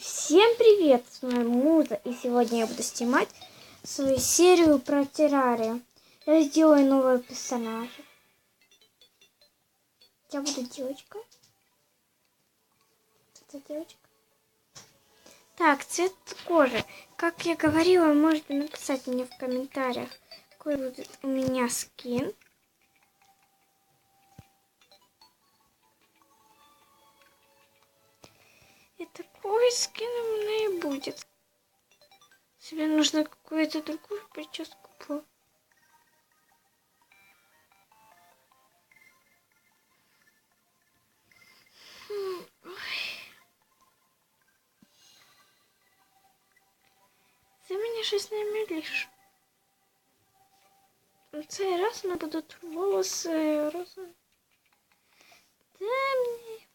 Всем привет! С вами Муза, и сегодня я буду снимать свою серию про террарию. Я сделаю нового персонажа. Я буду девочка. Это девочка. Так, цвет кожи. Как я говорила, можете написать мне в комментариях, какой будет у меня скин. И такой скин у меня и будет. Себе нужно какую-то другую прическу по. Ти мені щось не міліш. Цей раз не будуть волоси розові. Темні.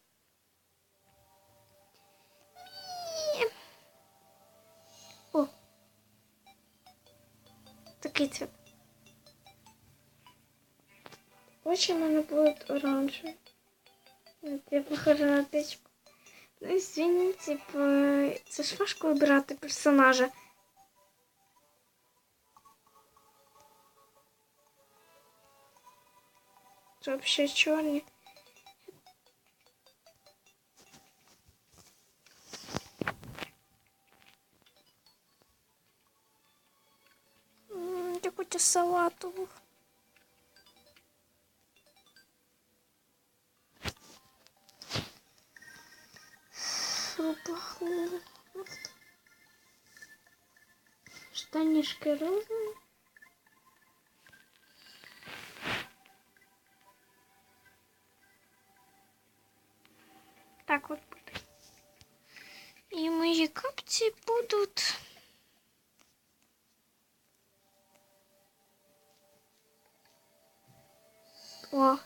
Такий цвет. Очі в мене будуть оранжеві. От Я похожа на тичку. Ну, извините, по- це ж важко вибирати персонажа. Це вообще чорні. Пахло. Штанишки розовые. Так вот будет. И мои капти будут... О.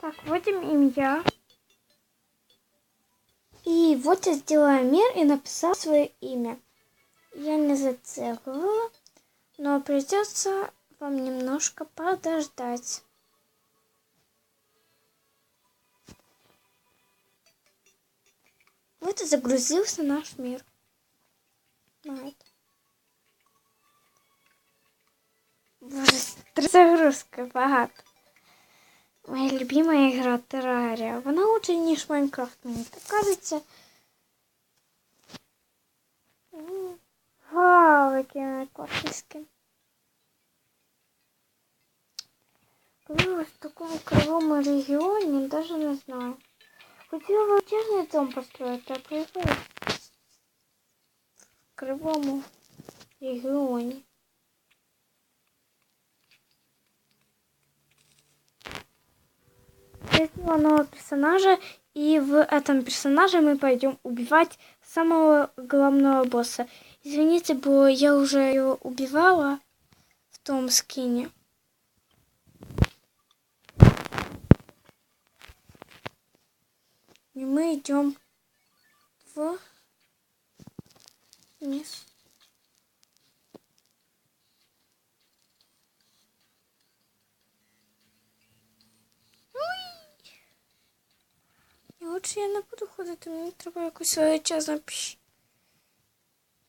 Так, вводим имя. И вот я сделала мир и написала свое имя. Я не зацикливала, но придется вам немножко подождать. Вот и загрузился наш мир. Вот. Боже, загрузка багато. Моя любимая игра Террария. Вона лучше, ніж Майнкрафт, мені так кажеться. М, Вау, який вона класний скин. Коли в такому кривому регіоні, даже не знаю. Хотіла величезний дом построїти, а приїхала в кривому регіоні. Я сделала нового персонажа, и в этом персонаже мы пойдем убивать самого главного босса. Извините, бо я уже его убивала в том скине. И мы идем в вниз. І лучше я не буду ходити, мені треба якусь величезну піч...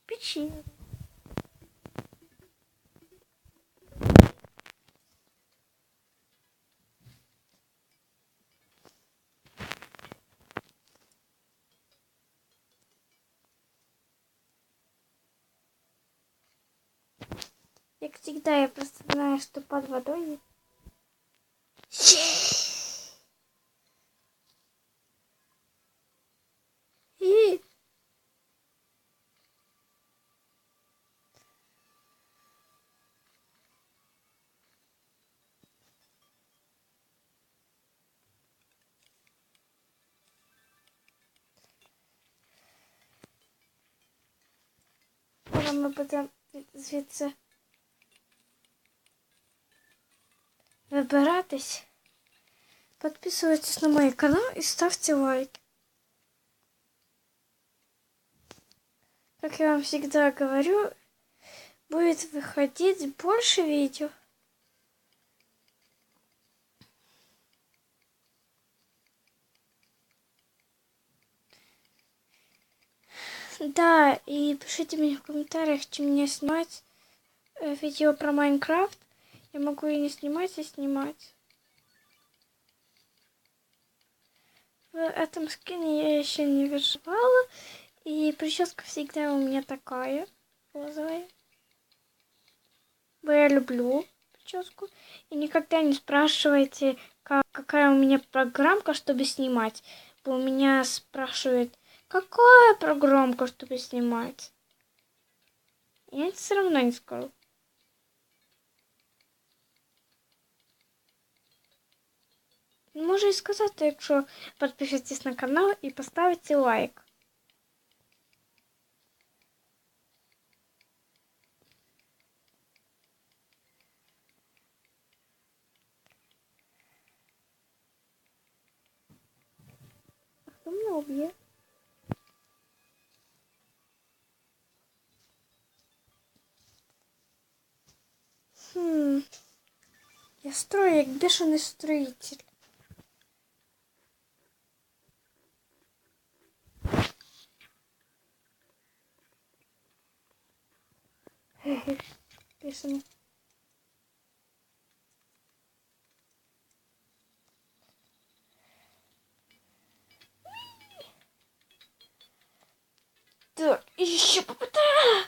печінку. Всегда, я просто знаю, что под водой И Зараз ми будемо звідси вибиратись. Подписывайтесь на мой канал и ставьте лайк. Как я вам всегда говорю, будет выходить больше видео. Да, и пишите мне в комментариях, чем мне снимать э, видео про Майнкрафт. Я могу и не снимать, и снимать. В этом скине я еще не выживала. И прическа всегда у меня такая розовая. Я люблю прическу. И никогда не спрашивайте, как, какая у меня программка, чтобы снимать. У меня спрашивают, какая программка, чтобы снимать. Я все равно не скажу. Можу і сказати, якщо підпишетесь на канал і поставите лайк. А хто мене уб'є? Хм. Я строю як бешений строитель. Бешеный. Так, еще попытаю.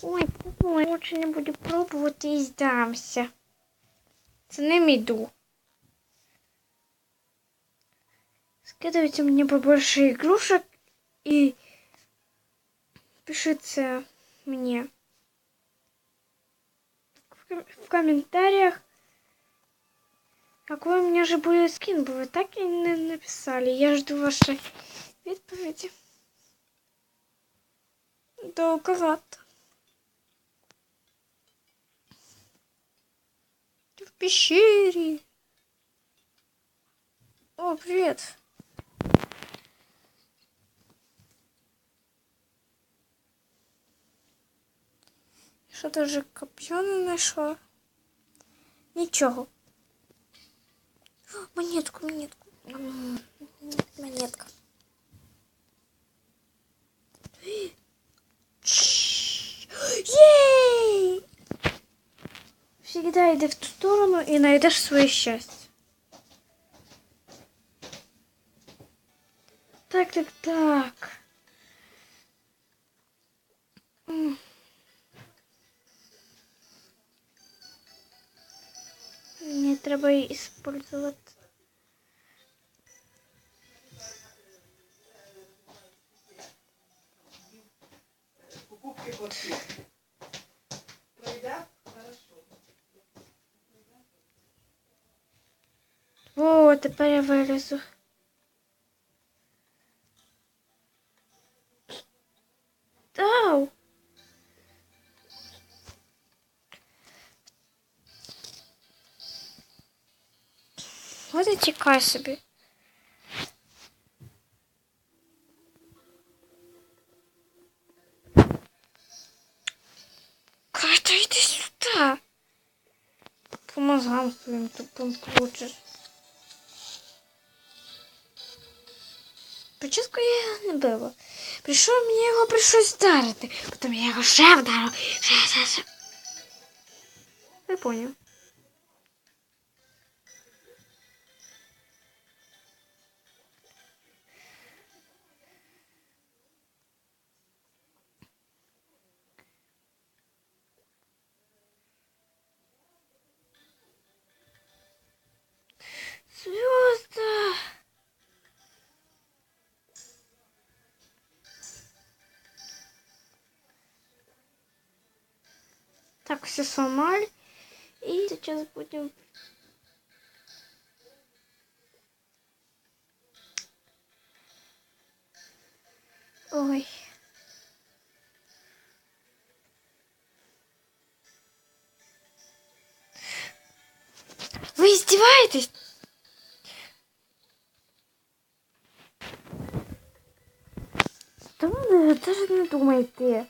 Ой, ой, лучше не буду пробовать и сдамся. Це не мій дух. Скидывайте мне побольше игрушек и пишите мне в ком- в комментариях, какой у меня же будет скин, бо вы так и не написали. Я жду вашей відповіді. Долговато. Ты в пещере. О, привет. Що даже коп'ю не знайшла? Нічого. О, Монетку, монетку. М, Монетка. Чш. Єй! Всегда йди в ту сторону і знайдеш своє щастя. Так, так, так. треба її использовать. Покупки плати. Пройде? Хорошо. О, тепер я вилізу. Тікай собі. Катя, йди сюди. По мозгам своїм тупим получиш. Спочатку я його не била. Прийшов, мені його прийшлось вдарити. Потім я його ще вдарив. Ще, ще, ще. Я поняв. Все сломали. И сейчас будем... Ой. Вы издеваетесь? Та ну даже не думайте.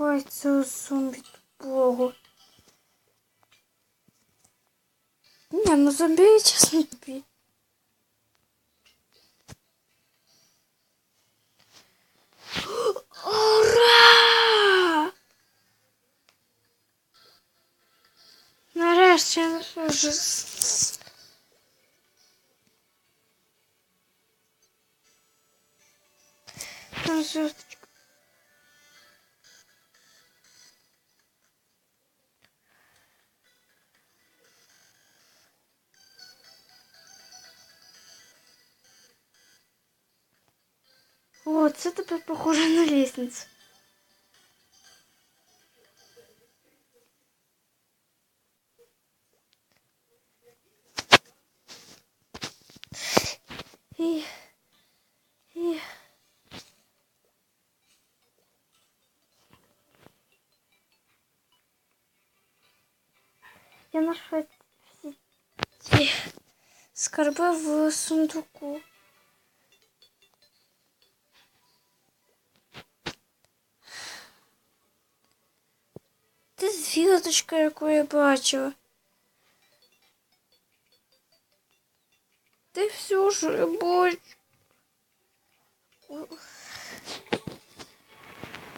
ховається сон Богу. Ні, ну зомбі, чесно тупи Ура! Нарешті я вже... Там зв'язки О, це тепер похоже на лестницю. І... І... Я нашла всі ці скарби в сундуку. Зв'язочка, яку я бачила. Ти все ж.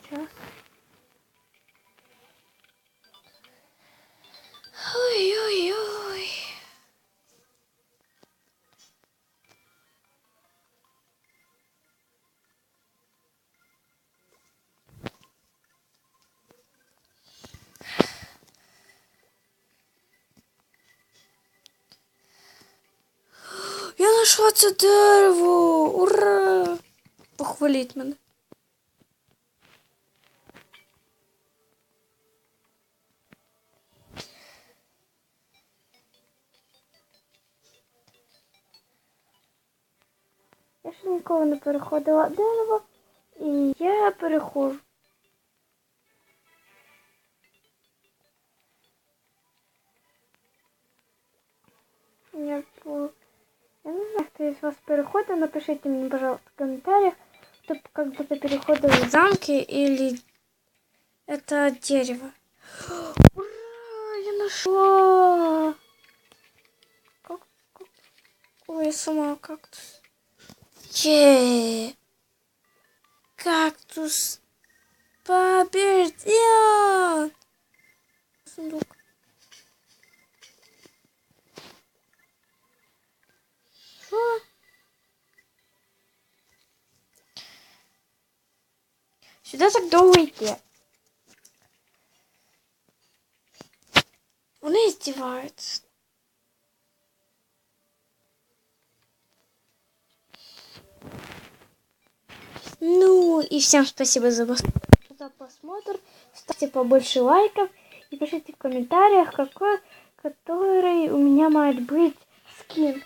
Щас. Ой-ой-ой. Знайшла це дерево! Ура! Похваліть мене. Я ще ніколи не переходила дерево, і я переходжу. Из вас переходил, напишите мне, пожалуйста, в комментариях, кто когда-то переходил в замки или это дерево. Ура! Я нашла! Как, как... Ой, я сама кактус. Е! Кактус побежден! Сундук. Що? Сюда так довго йти. Вони издеваются. Ну и всем спасибо за, за просмотр. Ставьте побольше лайков и пишите в комментариях, какой, который у меня может быть скин.